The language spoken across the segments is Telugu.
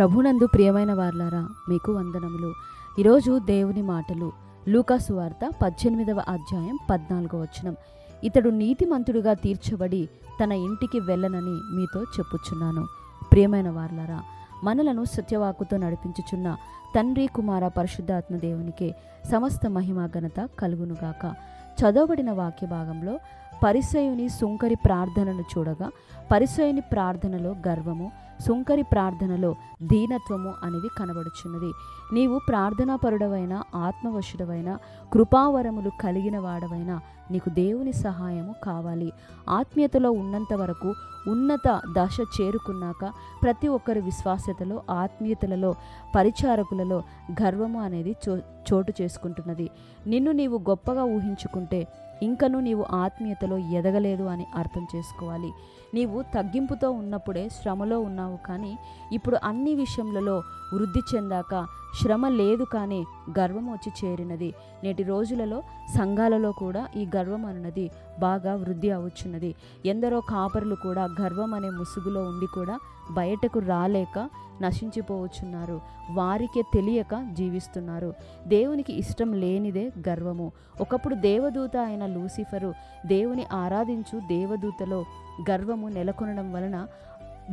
ప్రభునందు ప్రియమైన వార్లారా మీకు వందనములు. ఈరోజు దేవుని మాటలు. లూకాసు వార్త పద్దెనిమిదవ అధ్యాయం పద్నాలుగో వచనం. ఇతడు నీతిమంతుడిగా తీర్చబడి తన ఇంటికి వెళ్ళనని మీతో చెప్పుచున్నాను. ప్రియమైన వార్లారా మనలను సత్యవాకుతో నడిపించుచున్న తండ్రి కుమార పరిశుద్ధాత్మ దేవునికే సమస్త మహిమ ఘనత కలుగునుగాక. చదవబడిన వాక్య భాగంలో పరిసయుని సుంకరి ప్రార్థనను చూడగా పరిసయుని ప్రార్థనలో గర్వము సుంకరి ప్రార్థనలో దీనత్వము అనేది కనబడుచున్నది. నీవు ప్రార్థనాపరుడవైన ఆత్మవశుడవైన కృపావరములు కలిగిన వాడవైన నీకు దేవుని సహాయము కావాలి. ఆత్మీయతలో ఉన్నంత వరకు ఉన్నత దశ చేరుకున్నాక ప్రతి ఒక్కరి విశ్వాస్యతలో ఆత్మీయతలలో పరిచారకులలో గర్వము అనేది చో చోటు చేసుకుంటున్నది. నిన్ను నీవు గొప్పగా ఊహించుకుంటే ఇంకను నీవు ఆత్మీయతలో ఎదగలేదు అని అర్థం చేసుకోవాలి. నీవు తగ్గింపుతో ఉన్నప్పుడే శ్రమలో ఉన్నావు కానీ ఇప్పుడు అన్ని విషయములలో వృద్ధి చెందాక శ్రమ లేదు కానీ గర్వం వచ్చి చేరినది. నేటి రోజులలో సంఘాలలో కూడా ఈ గర్వం అన్నది బాగా వృద్ధి అవుచున్నది. ఎందరో కాపరులు కూడా గర్వం అనే ముసుగులో ఉండి కూడా బయటకు రాలేక నశించిపోవచ్చున్నారు. వారికే తెలియక జీవిస్తున్నారు. దేవునికి ఇష్టం లేనిదే గర్వము. ఒకప్పుడు దేవదూత అయిన లూసిఫరు దేవుని ఆరాధించు దేవదూతలో గర్వము నెలకొనడం వలన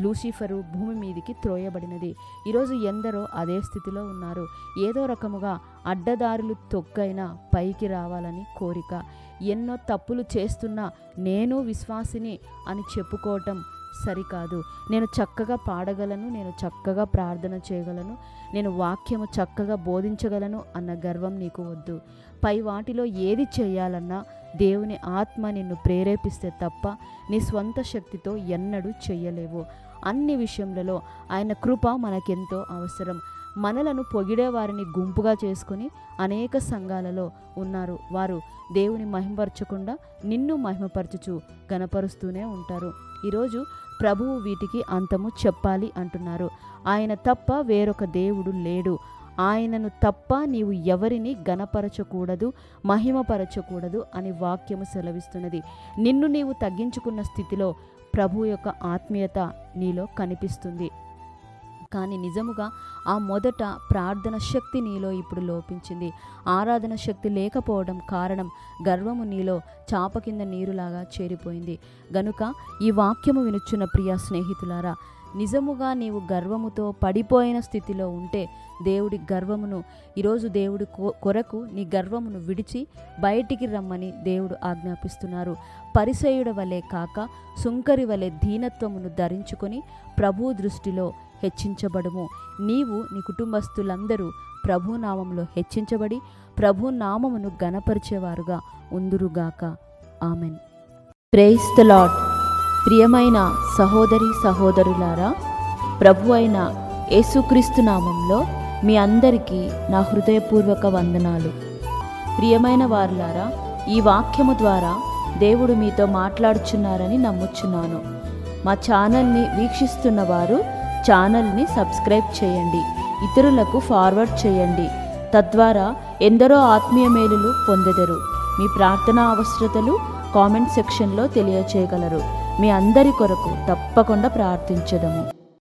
లూసిఫరు భూమి మీదికి త్రోయబడినది. ఈరోజు ఎందరో అదే స్థితిలో ఉన్నారు. ఏదో రకముగా అడ్డదారులు తొక్కైనా పైకి రావాలని కోరిక. ఎన్నో తప్పులు చేస్తున్నా నేను విశ్వాసిని అని చెప్పుకోవటం సరికాదు. నేను చక్కగా పాడగలను నేను చక్కగా ప్రార్థన చేయగలను నేను వాక్యము చక్కగా బోధించగలను అన్న గర్వం నీకు వద్దు. పై వాటిలో ఏది చేయాలన్నా దేవుని ఆత్మ నిన్ను ప్రేరేపిస్తే తప్ప నీ స్వంత శక్తితో ఎన్నడూ చెయ్యలేవు అన్ని విషయములలో ఆయన కృప మనకెంతో అవసరం. మనలను పొగిడే వారిని గుంపుగా చేసుకొని అనేక సంఘాలలో ఉన్నారు. వారు దేవుని మహిమపరచకుండా నిన్ను మహిమపరచుచు గనపరుస్తూనే ఉంటారు. ఈరోజు ప్రభువు వీటికి అంతము చెప్పాలి అంటున్నారు. ఆయన తప్ప వేరొక దేవుడు లేడు. ఆయనను తప్ప నీవు ఎవరిని గనపరచకూడదు మహిమపరచకూడదు అని వాక్యము సెలవిస్తున్నది. నిన్ను నీవు తగ్గించుకున్న స్థితిలో ప్రభు యొక్క ఆత్మీయత నీలో కనిపిస్తుంది. కానీ నిజముగా ఆ మొదట ప్రార్థన శక్తి నీలో ఇప్పుడు లోపించింది. ఆరాధన శక్తి లేకపోవడం కారణం గర్వము నీలో చాప కింద నీరులాగా చేరిపోయింది. గనుక ఈ వాక్యము వినుచున్న ప్రియ స్నేహితులారా నిజముగా నీవు గర్వముతో పడిపోయిన స్థితిలో ఉంటే దేవుడి గర్వమును ఈరోజు దేవుడి కొరకు నీ గర్వమును విడిచి బయటికి రమ్మని దేవుడు ఆజ్ఞాపిస్తున్నారు. పరిసయుడ వలె కాక సుంకరి వలె దీనత్వమును ధరించుకొని ప్రభు దృష్టిలో హెచ్చించబడుము. నీవు నీ కుటుంబస్తులందరూ ప్రభు నామంలో హెచ్చించబడి ప్రభు నామమును ఉందురుగాక. ఆమెన్. ప్రేస్ ద లాడ్ ప్రియమైన సహోదరి సహోదరులారా ప్రభు అయిన యేసుక్రీస్తు నామంలో మీ అందరికీ నా హృదయపూర్వక వందనాలు. ప్రియమైన వారులారా ఈ వాక్యము ద్వారా దేవుడు మీతో మాట్లాడుచున్నారని నమ్ముచున్నాను. మా ఛానల్ని వీక్షిస్తున్న వారు ఛానల్ని సబ్స్క్రైబ్ చేయండి. ఇతరులకు ఫార్వర్డ్ చేయండి. తద్వారా ఎందరో ఆత్మీయ మేలులు పొందెదరు. మీ ప్రార్థనా అవసరతలు కామెంట్ సెక్షన్లో తెలియచేయగలరు. మీ అందరి కొరకు తప్పకుండా ప్రార్థించదము